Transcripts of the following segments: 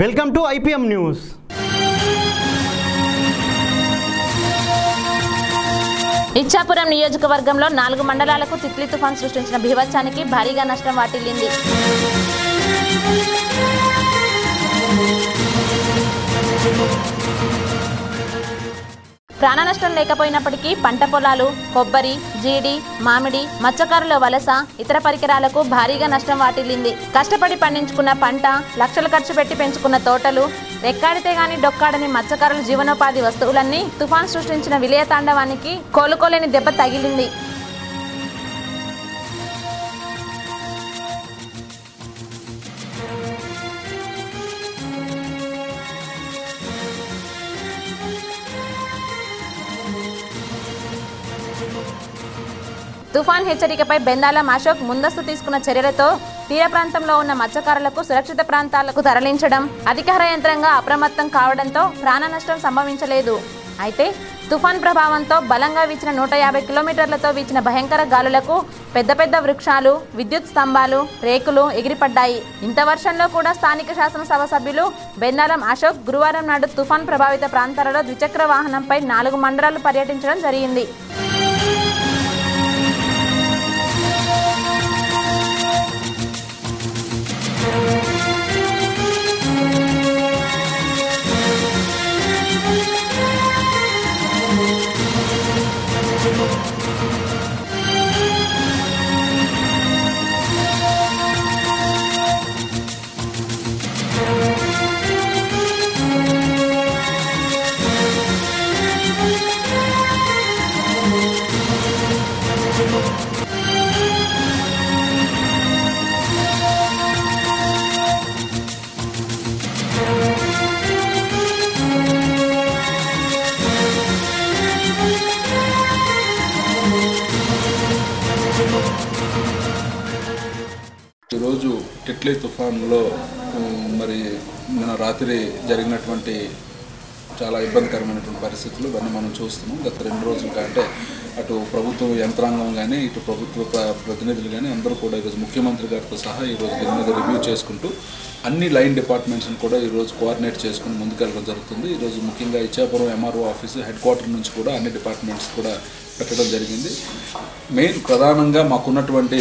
Welcome to IPM news. Ichchapuram నియోజకవర్గంలో నాలుగు మండలాలకు తిత్లీ తుఫాన్ సృష్టించిన బీభత్సానికి భారీగా నష్టం వాటిల్లింది. ప్రాణ నష్టం లేకపోయినప్పటికీ పంట పొలాలు కొబ్బరి జీడి మామిడి మత్స్యకారుల వలస ఇతర పరికరాలకు భారీగా నష్టం వాటిల్లింది. కష్టపడి పండించుకున్న పంట లక్షలు ఖర్చు పెట్టి పెంచుకున్న తోటలు రెక్కాడితే గాని డొక్కాడని మత్స్యకారుల జీవనోపాధి వస్తువులన్నీ తుఫాన్ సృష్టించిన విలయ తాండవానికి కోలుకోలేని దెబ్బ తగిలింది. తుఫాన్ హెచ్చరికపై బెందాలం అశోక్ ముందస్తు తీసుకున్న చర్యలతో తీర ప్రాంతంలో ఉన్న మత్స్యకారులకు సురక్షిత ప్రాంతాలకు తరలించడం అధికార యంత్రంగా అప్రమత్తం కావడంతో ప్రాణ నష్టం సంభవించలేదు. అయితే తుఫాన్ ప్రభావంతో బలంగా వీచిన నూట యాభై కిలోమీటర్లతో వీచిన భయంకర గాలులకు పెద్ద పెద్ద వృక్షాలు విద్యుత్ స్తంభాలు రేకులు ఎగిరిపడ్డాయి. ఇంత వర్షంలో కూడా స్థానిక శాసనసభ సభ్యులు బెందాలం అశోక్ గురువారం నాడు తుఫాన్ ప్రభావిత ప్రాంతాలలో ద్విచక్ర వాహనంపై నాలుగు మండలాలు పర్యటించడం జరిగింది. టిట్లీ తుఫాన్లో మరి మన రాత్రి జరిగినటువంటి చాలా ఇబ్బందికరమైనటువంటి పరిస్థితులు ఇవన్నీ మనం చూస్తున్నాం. గత రెండు రోజులుగా అంటే అటు ప్రభుత్వ యంత్రాంగం కానీ ఇటు ప్రభుత్వ ప్ర- ప్రతినిధులు కానీ అందరూ కూడా ఈరోజు ముఖ్యమంత్రి గారితో సహా ఈరోజు దీని మీద రివ్యూ చేసుకుంటూ అన్ని లైన్ డిపార్ట్మెంట్స్ని కూడా ఈరోజు కోఆర్డినేట్ చేసుకుని ముందుకెళ్ళడం జరుగుతుంది. ఈరోజు ముఖ్యంగా Ichchapuram MRO office head quarter నుంచి కూడా అన్ని డిపార్ట్మెంట్స్ కూడా పెట్టడం జరిగింది. మెయిన్ ప్రధానంగా మాకున్నటువంటి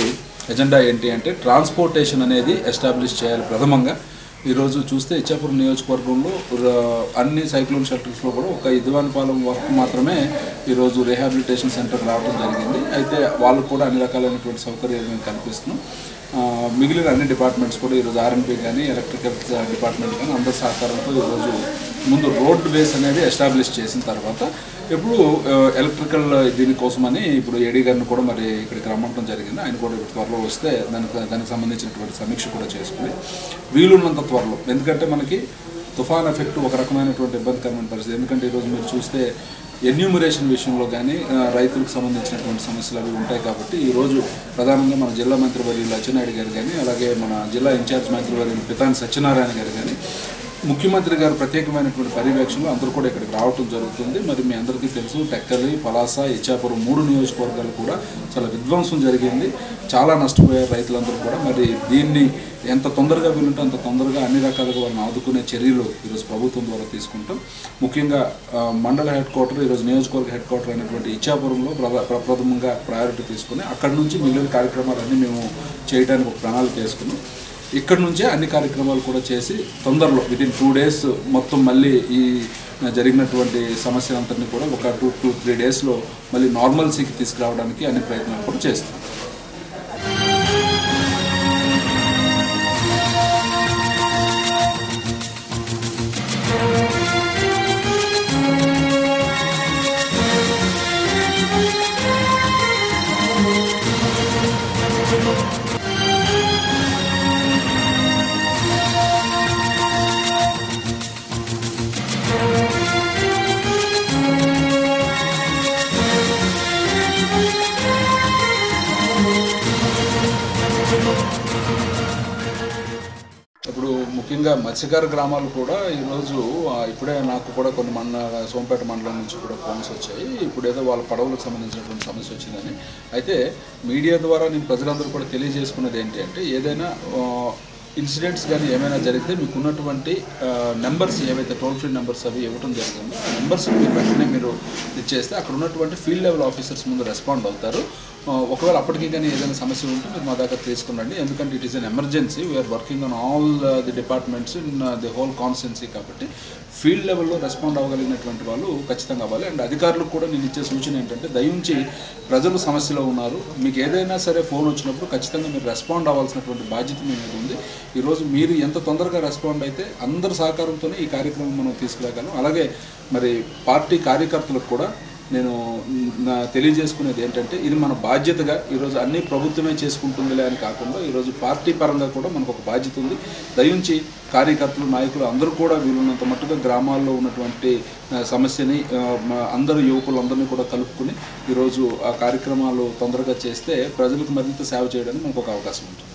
ఎజెండా ఏంటి అంటే ట్రాన్స్పోర్టేషన్ అనేది ఎస్టాబ్లిష్ చేయాలి ప్రథమంగా. ఈరోజు చూస్తే ఇచ్చాపురం నియోజకవర్గంలో అన్ని సైక్లోన్ షెల్టర్స్లో కూడా ఒక ఇదివానిపాలెం వరకు మాత్రమే ఈరోజు రిహాబిలిటేషన్ సెంటర్ రావడం జరిగింది. అయితే వాళ్ళకు కూడా అన్ని రకాలైనటువంటి సౌకర్యాలు మేము కల్పిస్తున్నాం. మిగిలిన అన్ని డిపార్ట్మెంట్స్ కూడా ఈరోజు ఆర్ఎన్పి కానీ ఎలక్ట్రికల్ డిపార్ట్మెంట్ కానీ అందరి సహకారంతో ఈరోజు ముందు రోడ్ బేస్ అనేది ఎస్టాబ్లిష్ చేసిన తర్వాత ఇప్పుడు ఎలక్ట్రికల్ దీనికోసమని ఇప్పుడు ఏడీ గారిని కూడా మరి ఇక్కడికి రమ్మంటం జరిగింది. ఆయన కూడా ఇప్పుడు త్వరలో వస్తే దానికి దానికి సంబంధించినటువంటి సమీక్ష కూడా చేసుకుని వీలున్నంత త్వరలో. ఎందుకంటే మనకి తుఫాన్ ఎఫెక్ట్ ఒక రకమైనటువంటి ఇబ్బందికరమైన పరిస్థితి. ఎందుకంటే ఈరోజు మీరు చూస్తే ఎన్యూమరేషన్ విషయంలో కానీ రైతులకు సంబంధించినటువంటి సమస్యలు అవి ఉంటాయి కాబట్టి ఈరోజు ప్రధానంగా మన జిల్లా మంత్రివర్యులు అచ్చెన్నాయుడు గారు కానీ అలాగే మన జిల్లా ఇన్ఛార్జ్ మంత్రివర్యులు పితాని సత్యనారాయణ గారు కానీ ముఖ్యమంత్రి గారు ప్రత్యేకమైనటువంటి పర్యవేక్షణలో అందరూ కూడా ఇక్కడికి రావటం జరుగుతుంది. మరి మీ అందరికీ తెలుసు టెక్కలి పలాస ఇచ్చాపురం మూడు నియోజకవర్గాలు కూడా చాలా విధ్వంసం జరిగింది. చాలా నష్టపోయారు రైతులందరూ కూడా. మరి దీన్ని ఎంత తొందరగా వీలుంటే అంత తొందరగా అన్ని రకాలుగా వాళ్ళని ఆదుకునే చర్యలు ఈరోజు ప్రభుత్వం ద్వారా తీసుకుంటాం. ముఖ్యంగా మండల హెడ్ క్వార్టర్ ఈరోజు నియోజకవర్గ హెడ్ క్వార్టర్ అయినటువంటి ఇచ్చాపురంలో ప్రప్రథమంగా ప్రయారిటీ తీసుకుని అక్కడి నుంచి మిగిలిన కార్యక్రమాలన్నీ మేము చేయడానికి ఒక ప్రణాళిక వేసుకున్నాం. ఇక్కడ నుంచే అన్ని కార్యక్రమాలు కూడా చేసి తొందరలో విదిన్ టూ డేస్ మొత్తం మళ్ళీ ఈ జరిగినటువంటి సమస్య అంతటిని కూడా ఒక టూ టూ త్రీ డేస్లో మళ్ళీ నార్మల్సీకి తీసుకురావడానికి అన్ని ప్రయత్నాలు కూడా చేస్తాం. ముఖ్యంగా మత్స్యకార గ్రామాలు కూడా ఈరోజు ఇప్పుడే నాకు కూడా కొన్ని మన సోంపేట మండలం నుంచి కూడా ఫోన్స్ వచ్చాయి. ఇప్పుడేదో వాళ్ళ పడవలకు సంబంధించినటువంటి సమస్య వచ్చిందని. అయితే మీడియా ద్వారా నేను ప్రజలందరూ కూడా తెలియజేసుకున్నది ఏంటి అంటే ఏదైనా ఇన్సిడెంట్స్ కానీ ఏమైనా జరిగితే మీకు ఉన్నటువంటి నెంబర్స్ ఏవైతే టోల్ ఫ్రీ నెంబర్స్ అవి ఇవ్వడం జరిగిందో ఆ నెంబర్స్ మీరు వెంటనే మీరు ఇచ్చేస్తే అక్కడ ఉన్నటువంటి ఫీల్డ్ లెవెల్ ఆఫీసర్స్ ముందు రెస్పాండ్ అవుతారు. ఒకవేళ అప్పటికి కానీ ఏదైనా సమస్య ఉంటే మీరు మా దగ్గర తీసుకురండి. ఎందుకంటే it is an emergency we are working on all the departments in the whole constituency కాబట్టి ఫీల్డ్ లెవెల్లో రెస్పాండ్ అవ్వగలిగినటువంటి వాళ్ళు ఖచ్చితంగా అవ్వాలి. అండ్ అధికారులకు కూడా నేను ఇచ్చే సూచన ఏంటంటే దయించి ప్రజలు సమస్యలో ఉన్నారు. మీకు ఏదైనా సరే ఫోన్ వచ్చినప్పుడు ఖచ్చితంగా మీరు రెస్పాండ్ అవ్వాల్సినటువంటి బాధ్యత మీ మీద ఉంది. ఈరోజు మీరు ఎంత తొందరగా రెస్పాండ్ అయితే అందరి సహకారంతోనే ఈ కార్యక్రమం మనం తీసుకురాగలం. అలాగే మరి పార్టీ కార్యకర్తలకు కూడా నేను నా తెలియజేసుకునేది ఏంటంటే ఇది మన బాధ్యతగా ఈరోజు అన్ని ప్రభుత్వమే చేసుకుంటుందిలే అని కాకుండా ఈరోజు పార్టీ పరంగా కూడా మనకు ఒక బాధ్యత ఉంది. దయించి కార్యకర్తలు నాయకులు అందరూ కూడా వీలున్నంత మట్టుగా గ్రామాల్లో ఉన్నటువంటి సమస్యని అందరు యువకులందరినీ కూడా కలుపుకుని ఈరోజు ఆ కార్యక్రమాలు తొందరగా చేస్తే ప్రజలకు మరింత సేవ చేయడానికి మనకు ఒక అవకాశం ఉంటుంది.